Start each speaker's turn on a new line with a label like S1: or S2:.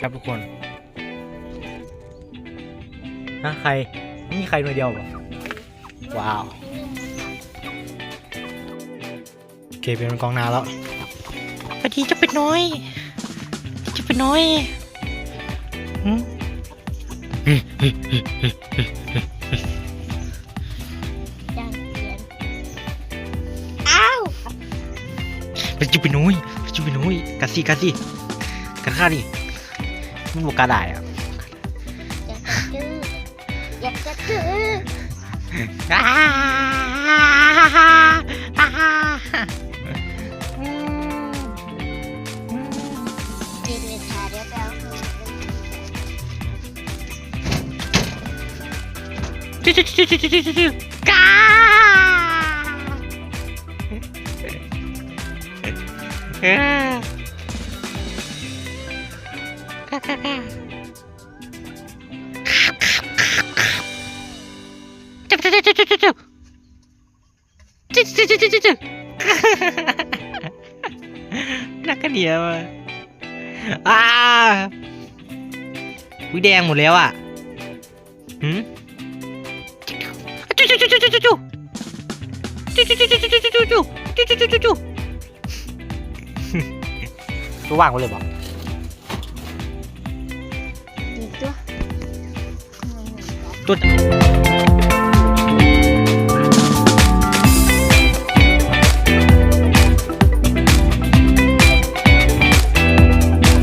S1: ครับทุกคนฮะใครไม่มีใครหน่วยเดียวเหรอว้าวโอเคเป็นกองนาแล้วสวัสดีเจะเป็นน้อยเจะเป็นน้อยหืม
S2: จ้างเรียนอ้าว
S1: มันจะเป็นน้อยมันจะเป็นน้อยกัดสิกัดสิกัดข้าดิ มันบุกกระดา
S2: ยอะอยากจะถือกินเลยค่ะเดี๋ยวไปเอาเงิน
S1: ชิชิชิชิชิชิชิกาเออ จุ๊บจุ๊บจุ๊บจุ๊บจุ๊บจุ๊บจุ๊บจุ๊บจุ๊บจุ๊บจุ๊บนักกันเดียวอะอ้าวิแดงหมดแล้วอะหืมจูจูจูจูจูจูจูจูจูจูจูจูจูจูจูจูจูจูจูตัวว่างไปเลยบอก
S2: กินตัว
S1: ตั 多